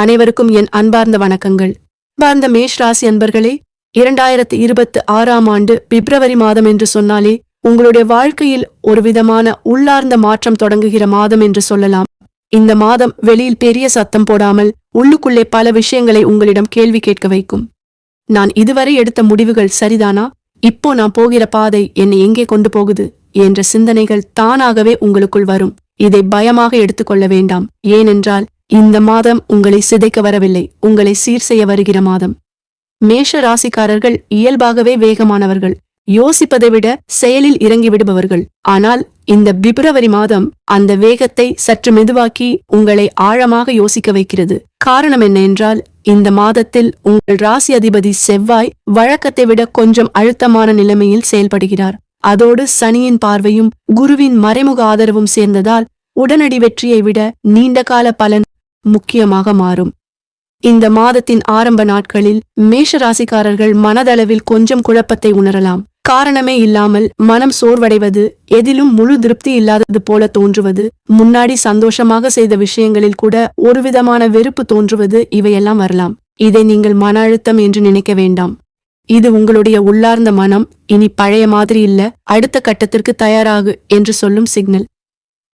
அனைவருக்கும் என் அன்பார்ந்த வணக்கங்கள். அன்பார்ந்த மேஷ் ராசி அன்பர்களே இரண்டாயிரத்து இருபத்து ஆறாம் ஆண்டு பிப்ரவரி மாதம் என்று சொன்னாலே உங்களுடைய வாழ்க்கையில் ஒரு விதமான உள்ளார்ந்த மாற்றம் தொடங்குகிற மாதம் என்று சொல்லலாம். இந்த மாதம் வெளியில் பெரிய சத்தம் போடாமல் உள்ளுக்குள்ளே பல விஷயங்களை உங்களிடம் கேள்வி கேட்க வைக்கும். நான் இதுவரை எடுத்த முடிவுகள் சரிதானா? இப்போ நான் போகிற பாதை என்னை எங்கே கொண்டு போகுது? என்ற சிந்தனைகள் தானாகவே உங்களுக்குள் வரும். இதை பயமாக எடுத்துக்கொள்ள வேண்டாம். ஏனென்றால் இந்த மாதம் உங்களை சிதைக்க வரவில்லை. உங்களை சீர் செய்ய வருகிற மாதம். மேஷ ராசிக்காரர்கள் இயல்பாகவே வேகமானவர்கள். யோசிப்பதை விட செயலில் இறங்கிவிடுபவர்கள் ஆனால் இந்த பிப்ரவரி மாதம் அந்த வேகத்தை சற்று மெதுவாக்கி உங்களை ஆழமாக யோசிக்க வைக்கிறது. காரணம் என்ன என்றால் இந்த மாதத்தில் உங்கள் ராசி அதிபதி செவ்வாய் வழக்கத்தை விட கொஞ்சம் அழுத்தமான நிலைமையில் செயல்படுகிறார். அதோடு சனியின் பார்வையும் குருவின் மறைமுக ஆதரவும் சேர்ந்ததால் உடனடி வெற்றியை விட நீண்டகால பலன் முக்கியமாக மாறும். இந்த மாதத்தின் ஆரம்ப நாட்களில் மேஷ ராசிக்காரர்கள் மனதளவில் கொஞ்சம் குழப்பத்தை உணரலாம். காரணமே இல்லாமல் மனம் சோர்வடைவது எதிலும் முழு திருப்தி இல்லாதது போல தோன்றுவது முன்னாடி சந்தோஷமாக செய்த விஷயங்களில் கூட ஒருவிதமான வெறுப்பு தோன்றுவது இவையெல்லாம் வரலாம். இதை நீங்கள் மன அழுத்தம் என்று நினைக்க வேண்டாம். இது உங்களுடைய உள்ளார்ந்த மனம் இனி பழைய மாதிரி இல்ல அடுத்த கட்டத்திற்கு தயாராகு என்று சொல்லும் சிக்னல்.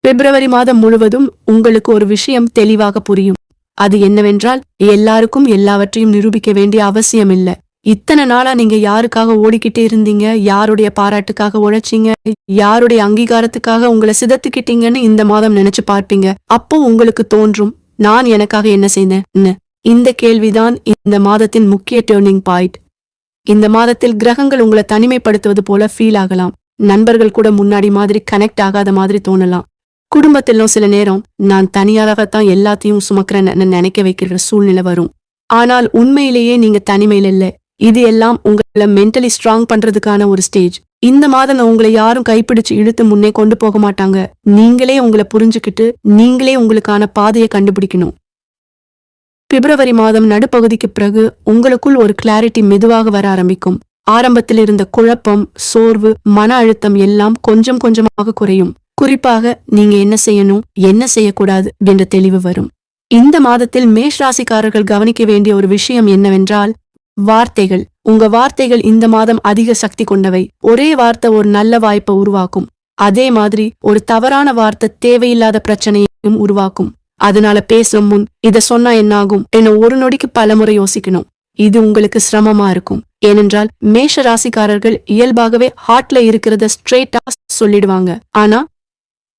பிப்ரவரி மாதம் முழுவதும் உங்களுக்கு ஒரு விஷயம் தெளிவாக புரியும். அது என்னவென்றால் எல்லாருக்கும் எல்லாவற்றையும் நிரூபிக்க வேண்டிய அவசியம் இல்ல. இத்தனை நாளா நீங்க யாருக்காக ஓடிக்கிட்டே இருந்தீங்க யாருடைய பாராட்டுக்காக உழைச்சீங்க யாருடைய அங்கீகாரத்துக்காக உங்களை சிதத்துக்கிட்டீங்கன்னு இந்த மாதம் நினைச்சு பார்ப்பீங்க. அப்போ உங்களுக்கு தோன்றும் நான் எனக்காக என்ன செய்தேன்னு. இந்த கேள்விதான் இந்த மாதத்தின் முக்கிய டேர்னிங் பாயிண்ட் இந்த மாதத்தில் கிரகங்கள் உங்களை தனிமைப்படுத்துவது போல ஃபீல் ஆகலாம். நண்பர்கள் கூட முன்னாடி மாதிரி கனெக்ட் ஆகாத மாதிரி தோணலாம். குடும்பத்திலும் சில நேரம் நான் தனியாராகத்தான் எல்லாத்தையும் சுமக்கிறேன்னு நினைக்க வைக்கிற சூழ்நிலை வரும். ஆனால் உண்மையிலேயே நீங்க தனிமையில் இல்லை. இது எல்லாம் உங்களை மென்டலி ஸ்ட்ராங் பண்றதுக்கான ஒரு ஸ்டேஜ் இந்த மாதம் உங்களை யாரும் கைப்பிடிச்சு இழுத்து முன்னே கொண்டு போக மாட்டாங்க. நீங்களே உங்களை புரிஞ்சுக்கிட்டு நீங்களே உங்களுக்கான பாதையை கண்டுபிடிக்கணும். பிப்ரவரி மாதம் நடுப்பகுதிக்கு பிறகு உங்களுக்குள் ஒரு கிளாரிட்டி மெதுவாக வர ஆரம்பிக்கும். ஆரம்பத்தில் இருந்த குழப்பம் சோர்வு மன அழுத்தம் எல்லாம் கொஞ்சம் கொஞ்சமாக குறையும். குறிப்பாக நீங்க என்ன செய்யணும் என்ன செய்யக்கூடாது என்ற தெளிவு வரும். இந்த மாதத்தில் மேஷ் ராசிக்காரர்கள் கவனிக்க வேண்டிய ஒரு விஷயம் என்னவென்றால் வார்த்தைகள். உங்க வார்த்தைகள் இந்த மாதம் அதிக சக்தி கொண்டவை. ஒரே வார்த்தை ஒரு நல்ல வாய்ப்பை உருவாக்கும். அதே மாதிரி ஒரு தவறான வார்த்தை தேவையில்லாத பிரச்சனையையும் உருவாக்கும். அதனால பேசும் முன் இத சொன்னா என்னாகும் என்ன ஒரு நொடிக்கு பலமுறை யோசிக்கணும். இது உங்களுக்கு சிரமமா இருக்கும். ஏனென்றால் மேஷ ராசிக்காரர்கள் இயல்பாகவே ஹார்ட்ல இருக்கிறத ஸ்ட்ரெயிட்டா சொல்லிடுவாங்க. ஆனா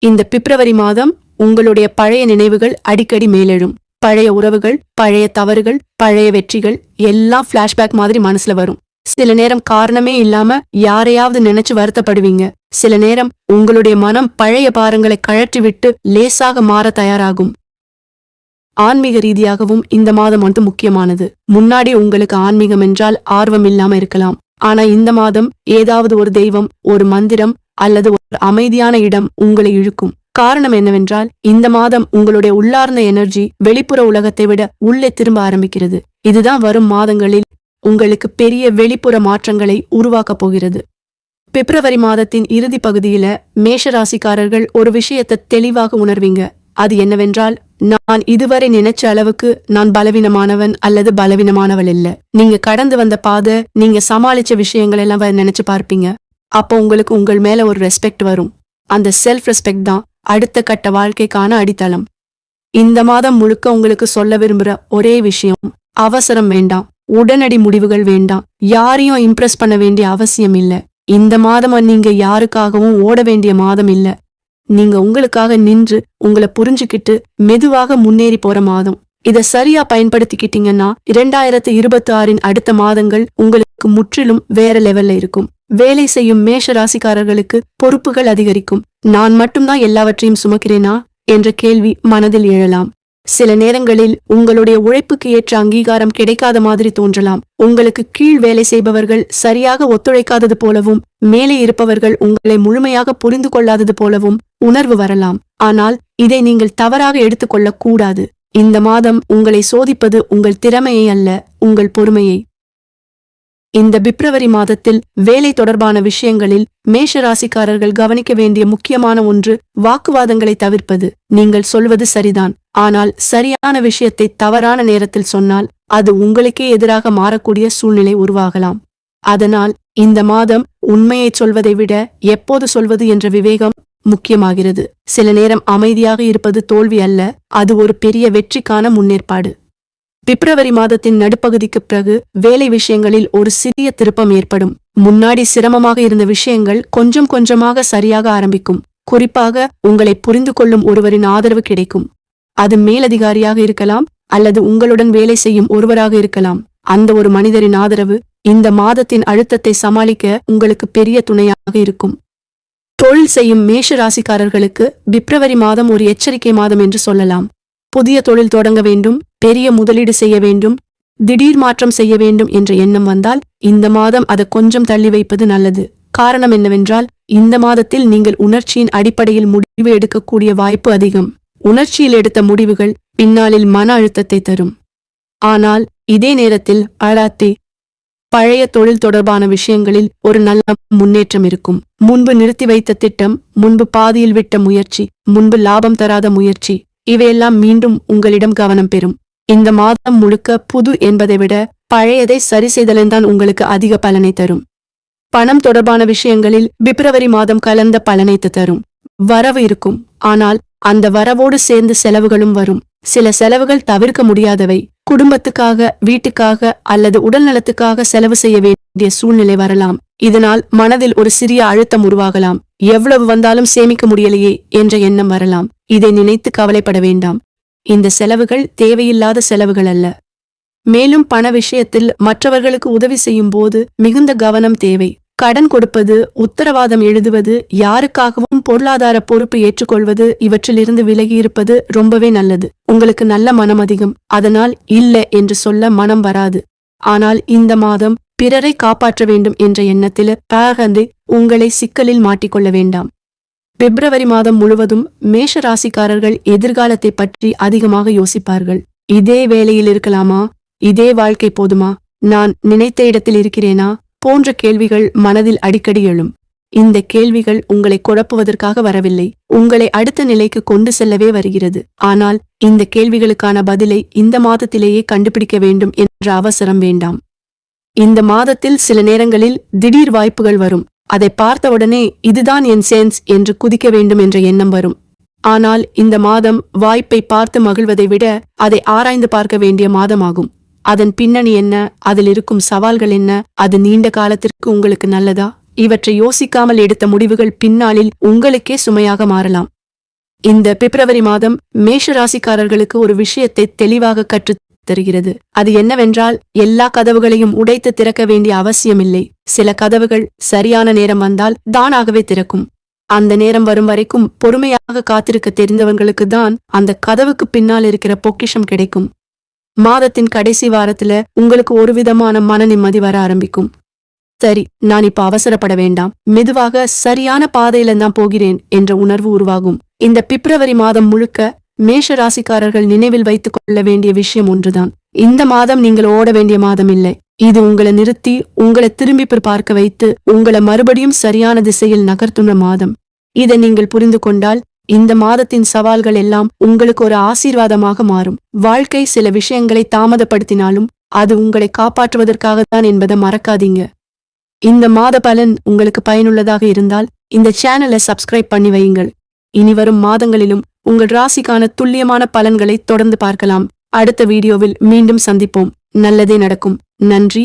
இந்த பிப்ரவரி மாதம் உங்களுடைய பழைய நினைவுகள் அடிக்கடி மேலெழும். பழைய உறவுகள் பழைய தவறுகள் பழைய வெற்றிகள் எல்லாம் ஃபிளாஷ்பேக் மாதிரி மனசுல வரும். சில நேரம் காரணமே இல்லாம யாரையாவது நினைச்சு வருத்தப்படுவீங்க. சில நேரம் உங்களுடைய மனம் பழைய பாரங்களை கழற்றி விட்டு லேசாக மாற தயாராகும். ஆன்மீக ரீதியாகவும் இந்த மாதம் வந்து முக்கியமானது. முன்னாடி உங்களுக்கு ஆன்மீகம் என்றால் ஆர்வம் இல்லாம இருக்கலாம். ஆனா இந்த மாதம் ஏதாவது ஒரு தெய்வம் ஒரு மந்திரம் அல்லது ஒரு அமைதியான இடம் உங்களை இழுக்கும். காரணம் என்னவென்றால் இந்த மாதம் உங்களுடைய உள்ளார்ந்த எனர்ஜி வெளிப்புற உலகத்தை விட உள்ளே திரும்ப ஆரம்பிக்கிறது. இதுதான் வரும் மாதங்களில் உங்களுக்கு பெரிய வெளிப்புற மாற்றங்களை உருவாக்கப் போகிறது. பிப்ரவரி மாதத்தின் இறுதி பகுதியில மேஷராசிக்காரர்கள் ஒரு விஷயத்தை தெளிவாக உணர்வீங்க. அது என்னவென்றால் நான் இதுவரை நினைச்ச அளவுக்கு நான் பலவீனமானவன் அல்லது பலவீனமானவள் இல்ல. நீங்க கடந்து வந்த பாதை நீங்க சமாளிச்ச விஷயங்கள் எல்லாம் நினைச்சு பார்ப்பீங்க. அப்போ உங்களுக்கு உங்கள் மேல ஒரு ரெஸ்பெக்ட் வரும். அந்த செல்ஃப் ரெஸ்பெக்ட் தான் அடுத்த கட்ட வாழ்க்கைக்கான அடித்தளம். இந்த மாதம் முழுக்க உங்களுக்கு சொல்ல விரும்புற ஒரே விஷயம் அவசரம் வேண்டாம் உடனடி முடிவுகள் வேண்டாம் யாரையும் இம்ப்ரெஸ் பண்ண வேண்டிய அவசியம் இல்ல. இந்த மாதம் நீங்க யாருக்காகவும் ஓட வேண்டிய மாதம் இல்ல. நீங்க உங்களுக்காக நின்று உங்களை புரிஞ்சுக்கிட்டு மெதுவாக முன்னேறி போற மாதம். இதை சரியா பயன்படுத்திக்கிட்டீங்கன்னா இரண்டாயிரத்து இருபத்தி ஆறின் அடுத்த மாதங்கள் உங்களுக்கு முற்றிலும் வேற லெவல்ல இருக்கும். வேலை செய்யும் மேஷ ராசிக்காரர்களுக்கு பொறுப்புகள் அதிகரிக்கும். நான் மட்டும்தான் எல்லாவற்றையும் சுமக்கிறேனா? என்ற கேள்வி மனதில் எழலாம். சில நேரங்களில் உங்களுடைய உழைப்புக்கு ஏற்ற அங்கீகாரம் கிடைக்காத மாதிரி தோன்றலாம். உங்களுக்கு கீழ் வேலை செய்பவர்கள் சரியாக ஒத்துழைக்காதது போலவும் மேலே இருப்பவர்கள் உங்களை முழுமையாக புரிந்து கொள்ளாதது போலவும் உணர்வு வரலாம். ஆனால் இதை நீங்கள் தவறாக எடுத்துக்கொள்ளக்கூடாது. இந்த மாதம் உங்களை சோதிப்பது உங்கள் திறமையை அல்ல உங்கள் பொறுமையை. இந்த பிப்ரவரி மாதத்தில் வேலை தொடர்பான விஷயங்களில் மேஷ ராசிக்காரர்கள் கவனிக்க வேண்டிய முக்கியமான ஒன்று வாக்குவாதங்களை தவிர்ப்பது. நீங்கள் சொல்வது சரிதான். ஆனால் சரியான விஷயத்தை தவறான நேரத்தில் சொன்னால் அது உங்களுக்கே எதிராக மாறக்கூடிய சூழ்நிலை உருவாகலாம். அதனால் இந்த மாதம் உண்மையைச் சொல்வதை விட எப்போது சொல்வது என்ற விவேகம் முக்கியமாகிறது. சில நேரம் அமைதியாக இருப்பது தோல்வி அல்ல அது ஒரு பெரிய வெற்றிக்கான முன்னேற்பாடு. பிப்ரவரி மாதத்தின் நடுப்பகுதிக்கு பிறகு வேலை விஷயங்களில் ஒரு சிறிய திருப்பம் ஏற்படும். முன்னாடி சிரமமாக இருந்த விஷயங்கள் கொஞ்சம் கொஞ்சமாக சரியாக ஆரம்பிக்கும். குறிப்பாக உங்களை புரிந்து கொள்ளும் ஒருவரின் ஆதரவு கிடைக்கும். அது மேலதிகாரியாக இருக்கலாம் அல்லது உங்களுடன் வேலை செய்யும் ஒருவராக இருக்கலாம். அந்த ஒரு மனிதரின் ஆதரவு இந்த மாதத்தின் அழுத்தத்தை சமாளிக்க உங்களுக்கு பெரிய துணையாக இருக்கும். தொழில் செய்யும் மேஷ ராசிக்காரர்களுக்கு பிப்ரவரி மாதம் ஒரு எச்சரிக்கை மாதம் என்று சொல்லலாம். புதிய தொழில் தொடங்க வேண்டும் பெரிய முதலீடு செய்ய வேண்டும் திடீர் மாற்றம் செய்ய வேண்டும் என்ற எண்ணம் வந்தால் இந்த மாதம் அதை கொஞ்சம் தள்ளி வைப்பது நல்லது. காரணம் என்னவென்றால் இந்த மாதத்தில் நீங்கள் உணர்ச்சியின் அடிப்படையில் முடிவு எடுக்கக்கூடிய வாய்ப்பு அதிகம். உணர்ச்சியில் எடுத்த முடிவுகள் பின்னாளில் மன அழுத்தத்தை தரும். ஆனால் இதே நேரத்தில் அழாத்தி பழைய தொழில் தொடர்பான விஷயங்களில் ஒரு நல்ல முன்னேற்றம் இருக்கும். முன்பு நிறுத்தி வைத்த திட்டம் முன்பு பாதியில் விட்ட முயற்சி முன்பு லாபம் தராத முயற்சி இவையெல்லாம் மீண்டும் உங்களிடம் கவனம் பெறும். இந்த மாதம் முழுக்க புது என்பதை விட பழையதை சரி செய்தலன்தான் உங்களுக்கு அதிக பலனை தரும். பணம் தொடர்பான விஷயங்களில் பிப்ரவரி மாதம் கலந்த பலனை தரும். வரவு இருக்கும். ஆனால் அந்த வரவோடு சேர்ந்து செலவுகளும் வரும். சில செலவுகள் தவிர்க்க முடியாதவை. குடும்பத்துக்காக வீட்டுக்காக அல்லது உடல் நலத்துக்காக செலவு செய்ய வேண்டிய சூழ்நிலை வரலாம். இதனால் மனதில் ஒரு சிறிய அழுத்தம் உருவாகலாம். எவ்வளவு வந்தாலும் சேமிக்க முடியலையே என்ற எண்ணம் வரலாம். இதை நினைத்து கவலைப்பட வேண்டாம். இந்த செலவுகள் தேவையில்லாத செலவுகள் அல்ல. மேலும் பண விஷயத்தில் மற்றவர்களுக்கு உதவி செய்யும் போது மிகுந்த கவனம் தேவை. கடன் கொடுப்பது உத்தரவாதம் எழுதுவது யாருக்காகவும் பொருளாதார பொறுப்பு ஏற்றுக்கொள்வது இவற்றிலிருந்து விலகியிருப்பது ரொம்பவே நல்லது. உங்களுக்கு நல்ல மனம் அதிகம். அதனால் இல்ல என்று சொல்ல மனம் வராது. ஆனால் இந்த மாதம் பிறரை காப்பாற்ற வேண்டும் என்ற எண்ணத்தில் பகந்து உங்களை சிக்கலில் மாட்டிக்கொள்ள வேண்டாம். பிப்ரவரி மாதம் முழுவதும் மேஷ ராசிக்காரர்கள் எதிர்காலத்தை பற்றி அதிகமாக யோசிப்பார்கள். இதே வேலையில் இருக்கலாமா? இதே வாழ்க்கை போதுமா? நான் நினைத்த இடத்தில் இருக்கிறேனா? போன்ற கேள்விகள் மனதில் அடிக்கடி எழும். இந்த கேள்விகள் உங்களை குழப்புவதற்காக வரவில்லை. உங்களை அடுத்த நிலைக்கு கொண்டு செல்லவே வருகிறது. ஆனால் இந்த கேள்விகளுக்கான பதிலை இந்த மாதத்திலேயே கண்டுபிடிக்க வேண்டும் என்ற அவசரம் வேண்டாம். இந்த மாதத்தில் சில நேரங்களில் திடீர் வாய்ப்புகள் வரும். அதை பார்த்தவுடனே இதுதான் என் சென்ஸ் என்று குதிக்க வேண்டும் என்ற எண்ணம் வரும். ஆனால் இந்த மாதம் வாய்ப்பை பார்த்து மகிழ்வதை விட அதை ஆராய்ந்து பார்க்க வேண்டிய மாதமாகும். அதன் பின்னணி என்ன? அதில் இருக்கும் சவால்கள் என்ன? அது நீண்ட காலத்திற்கு உங்களுக்கு நல்லதா? இவற்றை யோசிக்காமல் எடுத்த முடிவுகள் பின்னாளில் உங்களுக்கே சுமையாக மாறலாம். இந்த பிப்ரவரி மாதம் மேஷ ராசிக்காரர்களுக்கு ஒரு விஷயத்தை தெளிவாக கற்றுத் தருகிறது. அது என்னவென்றால் எல்லா கதவுகளையும் உடைத்து திறக்க வேண்டிய அவசியமில்லை. சில கதவுகள் சரியான நேரம் வந்தால் தானாகவே திறக்கும். அந்த நேரம் வரும் வரைக்கும் பொறுமையாக காத்திருக்க தெரிந்தவங்களுக்கு தான் அந்த கதவுக்கு பின்னால் இருக்கிற பொக்கிஷம் கிடைக்கும். மாதத்தின் கடைசி வாரத்துல உங்களுக்கு ஒரு விதமான மன நிம்மதி வர ஆரம்பிக்கும். சரி நான் இப்ப அவசரப்பட வேண்டாம். மெதுவாக சரியான பாதையில தான் போகிறேன் என்ற உணர்வு உருவாகும். இந்த பிப்ரவரி மாதம் முழுக்க மேஷ ராசிக்காரர்கள் நினைவில் வைத்துக் கொள்ள வேண்டிய விஷயம் ஒன்றுதான். இந்த மாதம் நீங்கள் ஓட வேண்டிய மாதம் இல்லை. இது உங்களை நிறுத்தி உங்களை திரும்பி பார்க்க வைத்து உங்களை மறுபடியும் சரியான திசையில் நகர்த்துன மாதம். இதை நீங்கள் புரிந்து கொண்டால் இந்த மாதத்தின் சவால்கள் எல்லாம் உங்களுக்கு ஒரு ஆசீர்வாதமாக மாறும். வாழ்க்கை சில விஷயங்களை தாமதப்படுத்தினாலும் அது உங்களை காப்பாற்றுவதற்காகத்தான் என்பதை மறக்காதீங்க. இந்த மாத பலன் உங்களுக்கு பயனுள்ளதாக இருந்தால் இந்த சேனலை சப்ஸ்கிரைப் பண்ணி வையுங்கள். இனி வரும் மாதங்களிலும் உங்கள் ராசிக்கான துல்லியமான பலன்களை தொடர்ந்து பார்க்கலாம். அடுத்த வீடியோவில் மீண்டும் சந்திப்போம். நல்லதே நடக்கும். நன்றி.